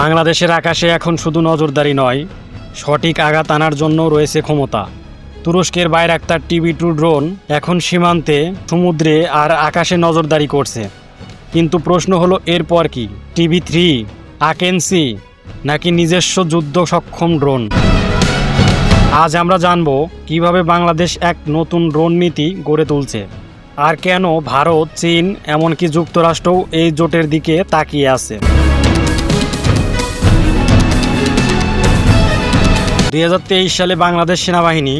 বাংলাদেশের আকাশে এখন শুধু নজরদারি নয়, সঠিক আঘাত আনার জন্য রয়েছে ক্ষমতা। তুরস্কের বাইরাক্তার টিভি টু ড্রোন এখন সীমান্তে, সমুদ্রে আর আকাশে নজরদারি করছে। কিন্তু প্রশ্ন হলো, এরপর কি? টিভি থ্রি, আকেন্সি, নাকি নিজস্ব যুদ্ধ সক্ষম ড্রোন? আজ আমরা জানব, কীভাবে বাংলাদেশ এক নতুন ড্রোন নীতি গড়ে তুলছে? আর কেন ভারত, চীন, এমনকি যুক্তরাষ্ট্রও এই জোটের দিকে তাকিয়ে আছে? দু হাজার তেইশ সালে বাংলাদেশ সেনাবাহিনী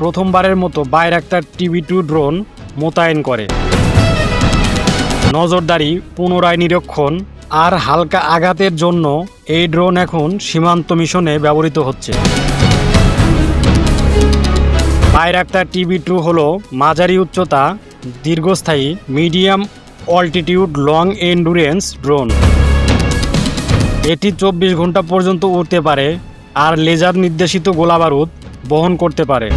প্রথমবারের মতো বাইরাক্তার টিভি টু ড্রোন মোতায়েন করে। নজরদারি পুনরায় নিরীক্ষণ আর হালকা আঘাতের জন্য এই ড্রোন এখন সীমান্ত মিশনে ব্যবহৃত হচ্ছে। বাইরাক্তার টিভি টু হল মাঝারি উচ্চতা, দীর্ঘস্থায়ী, medium altitude, long endurance drone. এটি চব্বিশ ঘণ্টা পর্যন্ত উড়তে পারে আর লেজার নির্দেশিত গোলাবারুদ বহন করতে পারে।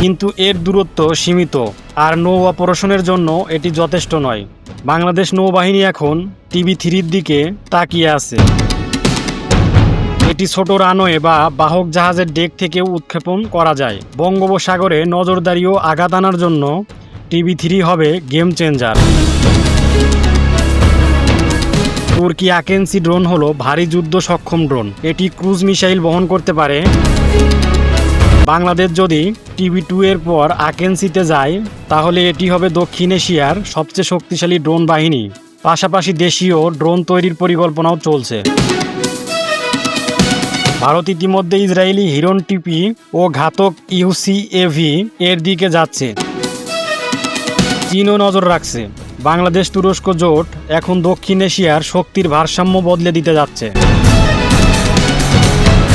কিন্তু এর দূরত্ব সীমিত, আর নৌ অপারেশনের জন্য এটি যথেষ্ট নয়। বাংলাদেশ নৌবাহিনী এখন টিভি থ্রির দিকে তাকিয়ে আছে। এটি ছোট রানওয়ে বা বাহক জাহাজের ডেক থেকেও উৎক্ষেপণ করা যায়। বঙ্গোপসাগরে নজরদারি ও আঘাত আনার জন্য টিভি থ্রি হবে গেম চেঞ্জার। তুর্কি আকেন্সি ড্রোন হলো ভারী যুদ্ধ সক্ষম ড্রোন। এটি ক্রুজ মিসাইল বহন করতে পারে। বাংলাদেশ যদি টিভি টু এর পর আকেন্সিতে যায়, তাহলে এটি হবে দক্ষিণ এশিয়ার সবচেয়ে শক্তিশালী ড্রোন বাহিনী। পাশাপাশি দেশীয় ড্রোন তৈরির পরিকল্পনাও চলছে। ভারত ইতিমধ্যে ইসরায়েলি হিরন টিপি ও ঘাতক ইউসিএভি এর দিকে যাচ্ছে। চীনও নজর রাখছে। বাংলাদেশ তুরস্ক জোট এখন দক্ষিণ এশিয়ার শক্তির ভারসাম্য বদলে দিতে যাচ্ছে।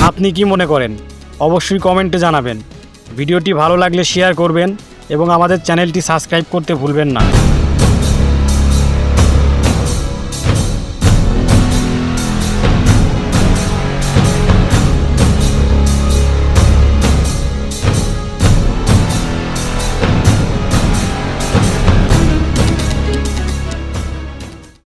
আপনি কি মনে করেন? অবশ্যই কমেন্টে জানাবেন। ভিডিওটি ভালো লাগলে শেয়ার করবেন এবং আমাদের চ্যানেলটি সাবস্ক্রাইব করতে ভুলবেন না।